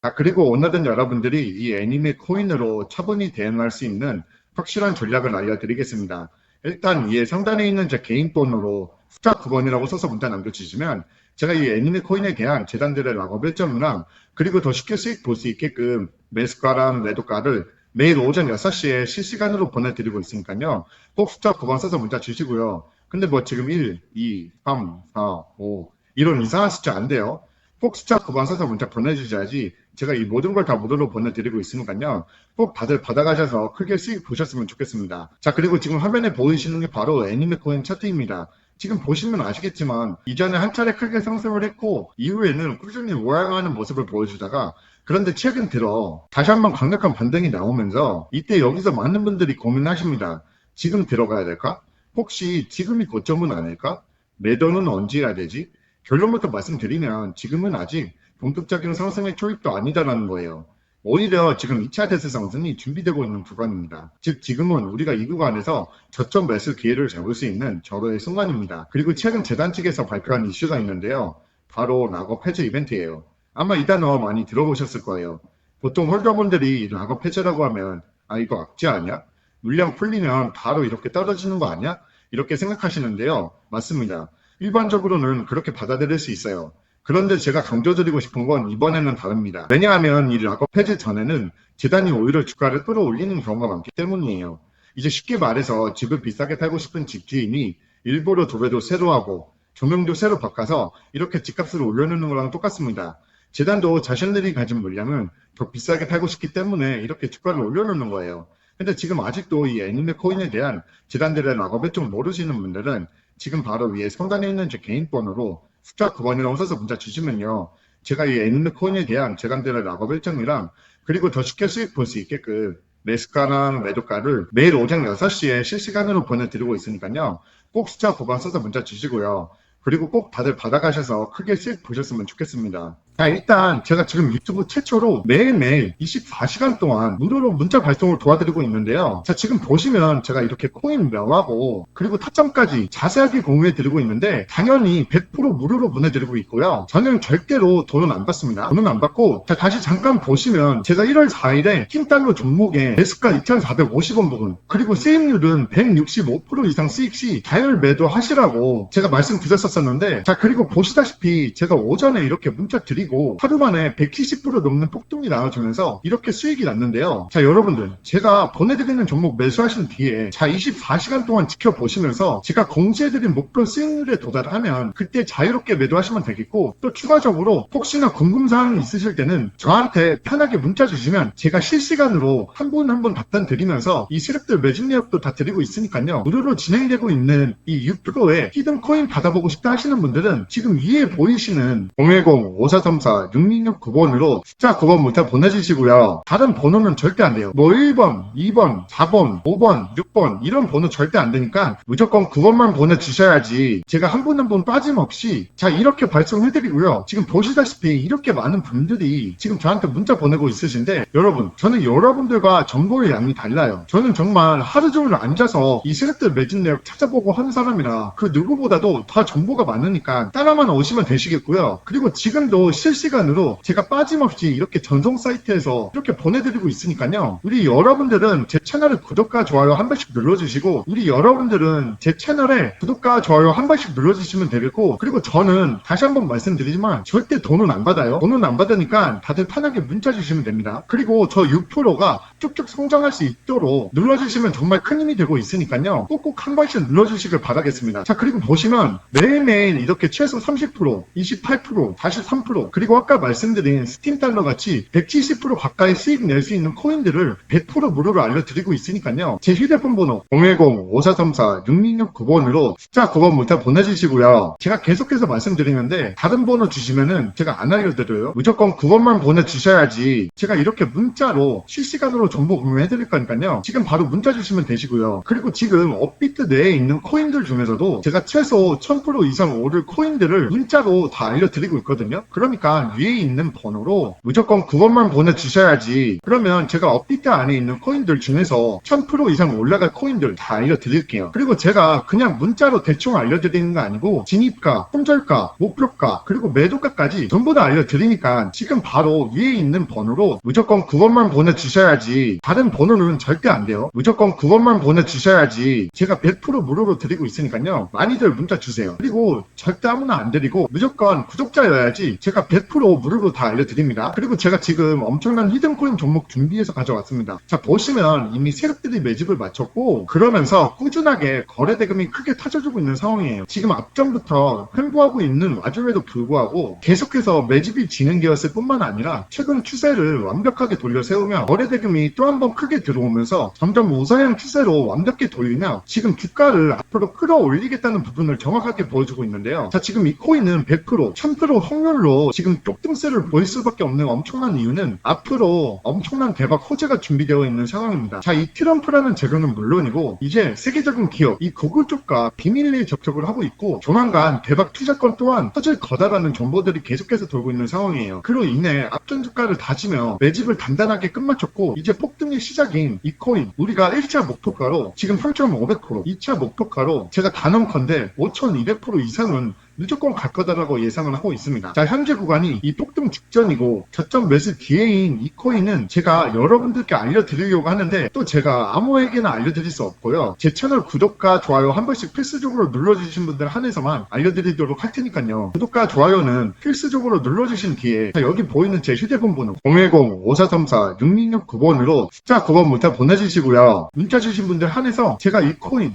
아, 그리고 오늘은 여러분들이 이 애니메 코인으로 차분히 대응할 수 있는 확실한 전략을 알려드리겠습니다. 일단 이 상단에 있는 제 개인 번호로 숫자 9번이라고 써서 문자 남겨주시면 제가 이 애니메 코인에 대한 재단들의 락업 일정이랑 그리고 더 쉽게 수익 볼 수 있게끔 매수가랑 매도가를 매일 오전 6시에 실시간으로 보내드리고 있으니까요. 꼭 숫자 9번 써서 문자 주시고요. 근데 뭐 지금 1, 2, 3, 4, 5 이런 이상한 숫자 안 돼요. 꼭 숫자 9번 써서 문자 보내주셔야지 제가 이 모든 걸 다 무료로 보내드리고 있으니까요. 꼭 다들 받아가셔서 크게 수익 보셨으면 좋겠습니다. 자 그리고 지금 화면에 보이시는 게 바로 애니메 코인 차트입니다. 지금 보시면 아시겠지만 이전에 한 차례 크게 상승을 했고 이후에는 꾸준히 우상하는 모습을 보여주다가 그런데 최근 들어 다시 한번 강력한 반등이 나오면서 이때 여기서 많은 분들이 고민하십니다. 지금 들어가야 될까? 혹시 지금이 고점은 아닐까? 매도는 언제 해야 되지? 결론부터 말씀드리면 지금은 아직 본격적인 상승의 초입도 아니다라는 거예요. 오히려 지금 2차 대세 상승이 준비되고 있는 구간입니다. 즉 지금은 우리가 이 구간에서 저점 매수 기회를 잡을 수 있는 절호의 순간입니다. 그리고 최근 재단 측에서 발표한 이슈가 있는데요. 바로 락업 해제 이벤트예요. 아마 이 단어 많이 들어보셨을 거예요. 보통 홀더분들이 락업 해제라고 하면 아 이거 악재 아니야? 물량 풀리면 바로 이렇게 떨어지는 거 아니야? 이렇게 생각하시는데요. 맞습니다. 일반적으로는 그렇게 받아들일 수 있어요. 그런데 제가 강조드리고 싶은 건 이번에는 다릅니다. 왜냐하면 이 락업 해제 전에는 재단이 오히려 주가를 끌어올리는 경우가 많기 때문이에요. 이제 쉽게 말해서 집을 비싸게 팔고 싶은 집주인이 일부러 도배도 새로 하고 조명도 새로 바꿔서 이렇게 집값을 올려놓는 거랑 똑같습니다. 재단도 자신들이 가진 물량을 더 비싸게 팔고 싶기 때문에 이렇게 주가를 올려놓는 거예요. 근데 지금 아직도 이 애니메 코인에 대한 재단들의 락업을 좀 모르시는 분들은 지금 바로 위에 상단에 있는 제 개인 번호로 숫자 9번이라고 써서 문자 주시면요. 제가 이 애니메 코인에 대한 재단들의 락업 일정이랑 그리고 더 쉽게 수익 볼 수 있게끔 매수가랑 매도가를 매일 오전 6시에 실시간으로 보내드리고 있으니까요. 꼭 숫자 9번 써서 문자 주시고요. 그리고 꼭 다들 받아가셔서 크게 수익 보셨으면 좋겠습니다. 자, 일단 제가 지금 유튜브 최초로 매일매일 24시간 동안 무료로 문자 발송을 도와드리고 있는데요. 자, 지금 보시면 제가 이렇게 코인 명하고 그리고 타점까지 자세하게 공유해 드리고 있는데 당연히 100% 무료로 보내드리고 있고요. 저는 절대로 돈은 안 받습니다. 돈은 안 받고 자, 다시 잠깐 보시면 제가 1월 4일에 킹달러 종목에 매수가 2,450원 부분 그리고 수익률은 165% 이상 수익 시 자율 매도 하시라고 제가 말씀드렸었는데 자, 그리고 보시다시피 제가 오전에 이렇게 문자 드리고 그리고 하루 만에 170% 넘는 폭등이 나와주면서 이렇게 수익이 났는데요. 자, 여러분들, 제가 보내드리는 종목 매수하신 뒤에 자, 24시간 동안 지켜보시면서 제가 공지해드린 목표 수익률에 도달하면 그때 자유롭게 매도하시면 되겠고 또 추가적으로 혹시나 궁금사항이 있으실 때는 저한테 편하게 문자 주시면 제가 실시간으로 한 분 한 분 답변 드리면서 이 수익들 매진 내역도 다 드리고 있으니까요. 무료로 진행되고 있는 이 6%의 히든 코인 받아보고 싶다 하시는 분들은 지금 위에 보이시는 010-5434 6669번으로 숫자 9번 문자 보내주시고요. 다른 번호는 절대 안 돼요. 뭐 1번, 2번, 4번, 5번, 6번 이런 번호 절대 안 되니까 무조건 9번만 보내주셔야지 제가 한 분 한 분 빠짐없이 자 이렇게 발송해드리고요. 지금 보시다시피 이렇게 많은 분들이 지금 저한테 문자 보내고 있으신데 여러분 저는 여러분들과 정보의 양이 달라요. 저는 정말 하루 종일 앉아서 이 세력들 매진 내역 찾아보고 하는 사람이라 그 누구보다도 다 정보가 많으니까 따라만 오시면 되시겠고요. 그리고 지금도 실시간으로 제가 빠짐없이 이렇게 전송 사이트에서 이렇게 보내드리고 있으니까요. 우리 여러분들은 제 채널을 구독과 좋아요 한 번씩 눌러주시고 우리 여러분들은 제 채널에 구독과 좋아요 한 번씩 눌러주시면 되겠고 그리고 저는 다시 한번 말씀드리지만 절대 돈은 안 받아요. 돈은 안 받으니까 다들 편하게 문자 주시면 됩니다. 그리고 저 6%가 쭉쭉 성장할 수 있도록 눌러주시면 정말 큰 힘이 되고 있으니까요. 꼭꼭 한 번씩 눌러주시길 바라겠습니다. 자 그리고 보시면 매일매일 이렇게 최소 30%, 28%, 43% 그리고 아까 말씀드린 스팀 달러 같이 170% 가까이 수익 낼 수 있는 코인들을 100% 무료로 알려드리고 있으니까요. 제 휴대폰 번호 010-5434-6669번으로 숫자 9번 문자 보내주시고요. 제가 계속해서 말씀드리는데 다른 번호 주시면은 제가 안 알려드려요. 무조건 9번만 보내주셔야지 제가 이렇게 문자로 실시간으로 정보 공유해드릴 거니까요. 지금 바로 문자 주시면 되시고요. 그리고 지금 업비트 내에 있는 코인들 중에서도 제가 최소 1000% 이상 오를 코인들을 문자로 다 알려드리고 있거든요. 그러니 까 그러니까 위에 있는 번호로 무조건 그것만 보내주셔야지. 그러면 제가 업데이트 안에 있는 코인들 중에서 1000% 이상 올라갈 코인들 다 알려드릴게요. 그리고 제가 그냥 문자로 대충 알려드리는 거 아니고 진입가, 품절가, 목표가, 그리고 매도가까지 전부 다 알려드리니까 지금 바로 위에 있는 번호로 무조건 그것만 보내주셔야지. 다른 번호는 절대 안 돼요. 무조건 그것만 보내주셔야지. 제가 100% 무료로 드리고 있으니까요. 많이들 문자 주세요. 그리고 절대 아무나 안 드리고 무조건 구독자여야지 제가 100% 무료로 다 알려드립니다. 그리고 제가 지금 엄청난 히든코인 종목 준비해서 가져왔습니다. 자 보시면 이미 세력들이 매집을 마쳤고 그러면서 꾸준하게 거래 대금이 크게 터져주고 있는 상황이에요. 지금 앞전부터 횡보하고 있는 와중에도 불구하고 계속해서 매집이 진행되었을 뿐만 아니라 최근 추세를 완벽하게 돌려 세우며 거래 대금이 또 한 번 크게 들어오면서 점점 우상향 추세로 완벽히 돌리며 지금 주가를 앞으로 끌어올리겠다는 부분을 정확하게 보여주고 있는데요. 자 지금 이 코인은 100% 1000% 확률로 지금 쪽등세를 보일 수밖에 없는 엄청난 이유는 앞으로 엄청난 대박 호재가 준비되어 있는 상황입니다. 자 이 트럼프라는 재료는 물론이고 이제 세계적인 기업 이 구글 쪽과 비밀리에 접촉을 하고 있고 조만간 대박 투자권 또한 터질 거다라는 정보들이 계속해서 돌고 있는 상황이에요. 그로 인해 앞전 주가를 다지며 매집을 단단하게 끝마쳤고 이제 폭등의 시작인 이 코인 우리가 1차 목표가로 지금 3,500% 2차 목표가로 제가 단언컨대 5,200% 이상은 무조건 갈 거다라고 예상을 하고 있습니다. 자, 현재 구간이 이 폭등 직전이고 저점 매수 기회인 이 코인은 제가 여러분들께 알려드리려고 하는데 또 제가 아무에게나 알려드릴 수 없고요. 제 채널 구독과 좋아요 한 번씩 필수적으로 눌러주신 분들 한해서만 알려드리도록 할 테니까요. 구독과 좋아요는 필수적으로 눌러주신 뒤에 자, 여기 보이는 제 휴대폰 번호 010-5434-6669번으로 숫자 9번부터 보내주시고요. 문자 주신 분들 한해서 제가 이 코인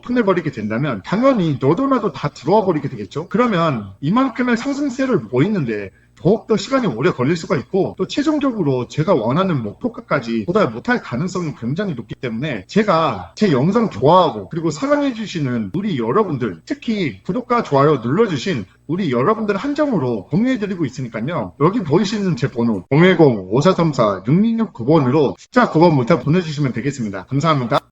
오픈해 버리게 된다면 당연히 너도 나도 다 들어와 버리게 되겠죠. 그러면 이만큼의 상승세를 보이는데 더욱더 시간이 오래 걸릴 수가 있고 또 최종적으로 제가 원하는 목표가까지 도달 못할 가능성이 굉장히 높기 때문에 제가 제 영상 좋아하고 그리고 사랑해 주시는 우리 여러분들 특히 구독과 좋아요 눌러주신 우리 여러분들 한정으로 공유해드리고 있으니까요. 여기 보이시는 제 번호 010-5434-6669번으로 숫자 9번부터 보내주시면 되겠습니다. 감사합니다